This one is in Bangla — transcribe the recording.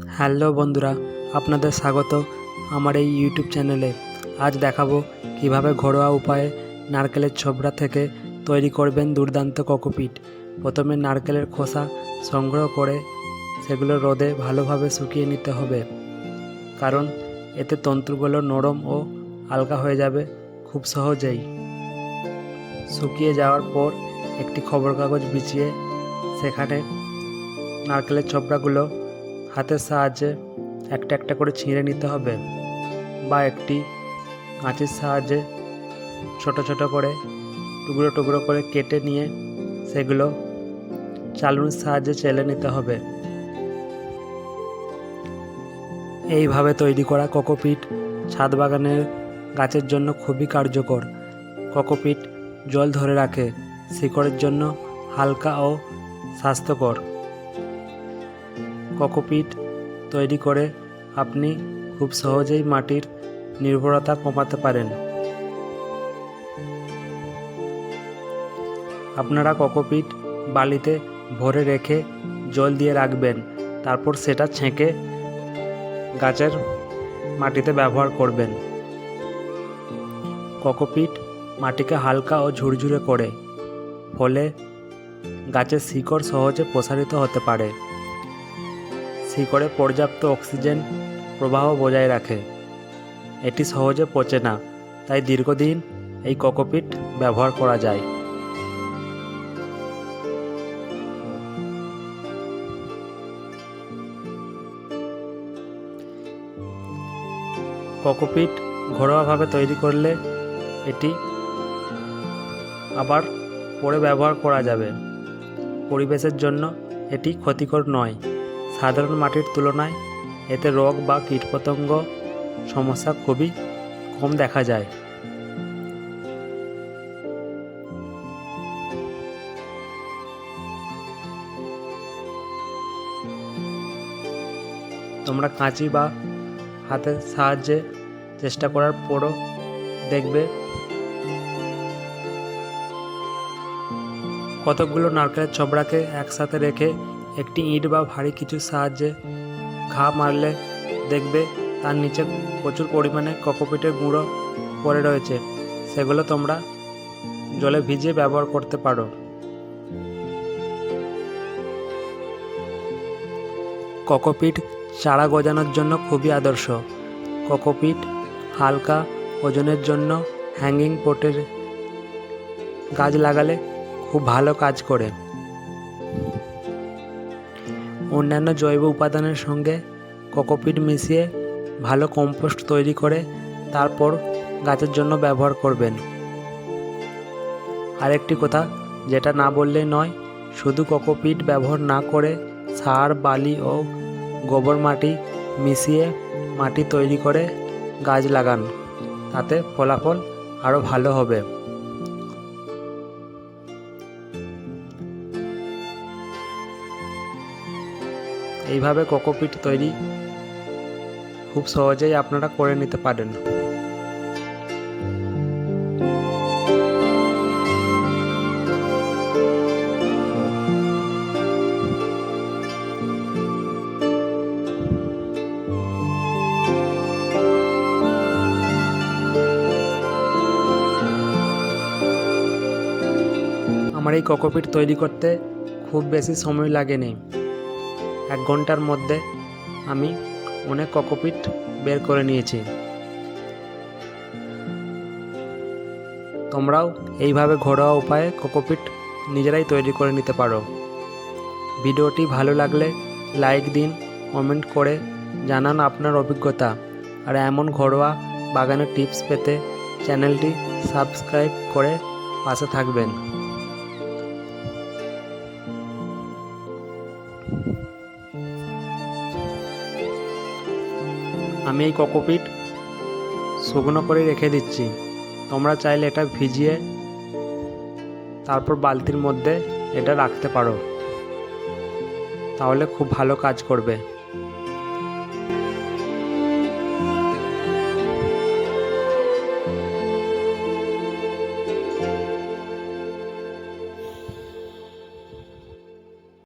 হ্যালো বন্ধুরা, আপনাদের স্বাগত আমার এই ইউটিউব চ্যানেলে আজ দেখাবো কীভাবে ঘরোয়া উপায়ে নারকেলের ছোবড়া থেকে তৈরি করবেন দুর্দান্ত কোকোপিট। প্রথমে নারকেলের খোসা সংগ্রহ করে সেগুলো রোদে ভালোভাবে শুকিয়ে নিতে হবে। কারণ এতে তন্তুগুলো নরম ও আলগা হয়ে যাবে খুব সহজেই। শুকিয়ে যাওয়ার পর একটি খবর কাগজ বিছিয়ে সেখানে নারকেলের ছোবড়াগুলো হাতের সাহায্যে একটা একটা করে ছিঁড়ে নিতে হবে বা একটি কাঁচির সাহায্যে ছোট ছোট করে টুকরো টুকরো করে কেটে নিয়ে সেগুলো চালুনির সাহায্যে চেলে নিতে হবে। এইভাবে তৈরি করা কোকোপিট ছাদ বাগানের গাছের জন্য খুবই কার্যকর। কোকোপিট জল ধরে রাখে, শিকড়ের জন্য হালকা ও স্বাস্থ্যকর। কোকোপিট তৈরি করে আপনি খুব সহজেই মাটির নির্ভরতা কমাতে পারেন। আপনারা কোকোপিট বালিতে ভরে রেখে জল দিয়ে রাখবেন, তারপর সেটা ছেঁকে গাছের মাটিতে ব্যবহার করবেন। কোকোপিট মাটিকে হালকা ও ঝুরঝুরে করে, ফলে গাছের শিকড় সহজে প্রসারিত হতে পারে। শিকড়ে পর্যাপ্ত অক্সিজেন প্রবাহ বজায় রাখে। এটি সহজে পচে না, তাই দীর্ঘদিন এই কোকোপিট ব্যবহার করা যায়। কোকোপিট ঘরোয়াভাবে তৈরি করলে এটি আবার পরে ব্যবহার করা যাবে। পরিবেশের জন্য এটি ক্ষতিকর নয়। সাধারণ মাটির তুলনায় এতে রোগ বা কীটপতঙ্গ সমস্যা খুবই কম দেখা যায়। তোমরা কাঁচি বা হাতের সাহায্যে চেষ্টা করার পরও দেখবে কতকগুলো নারকেলের ছবড়াকে একসাথে রেখে একটি ইট বা ভারী কিছুর সাহায্যে ঘা মারলে দেখবে তার নিচে প্রচুর পরিমাণে কোকোপিটের গুঁড়ো পড়ে রয়েছে। সেগুলো তোমরা জলে ভিজিয়ে ব্যবহার করতে পারো। কোকোপিট চারা গজানোর জন্য খুবই আদর্শ। কোকোপিট হালকা ওজনের জন্য হ্যাঙ্গিং পোটের গাছ লাগালে খুব ভালো কাজ করে। অন্যান্য জৈব উপাদানের সঙ্গে কোকোপিট মিশিয়ে ভালো কম্পোস্ট তৈরি করে তারপর গাছের জন্য ব্যবহার করবেন। আরেকটি কথা, যেটা না বললেই নয়, শুধু কোকোপিট ব্যবহার না করে সার, বালি ও গোবর মাটি মিশিয়ে মাটি তৈরি করে গাছ লাগান। তাতে ফলাফল আরও ভালো হবে। এইভাবে কোকোপিট তৈরি খুব সহজেই আপনারা করে নিতে পারেন। আমার এই কোকোপিট তৈরি করতে খুব বেশি সময় লাগেনি। এক ঘণ্টার মধ্যে আমি অনেক কোকোপিট বের করে নিয়েছি। তোমরাও এইভাবে ঘরোয়া উপায়ে কোকোপিট নিজেরাই তৈরি করে নিতে পারো। ভিডিওটি ভালো লাগলে লাইক দিন, কমেন্ট করে জানান আপনার অভিজ্ঞতা। আর এমন ঘরোয়া বাগানের টিপস পেতে চ্যানেলটি সাবস্ক্রাইব করে পাশে থাকবেন। আমি এই ককোপিট শুকনো করে রেখে দিচ্ছি। তোমরা চাইলে এটা ভিজিয়ে তারপর বালতির মধ্যে এটা রাখতে পারো। তাহলে খুব ভালো কাজ করবে।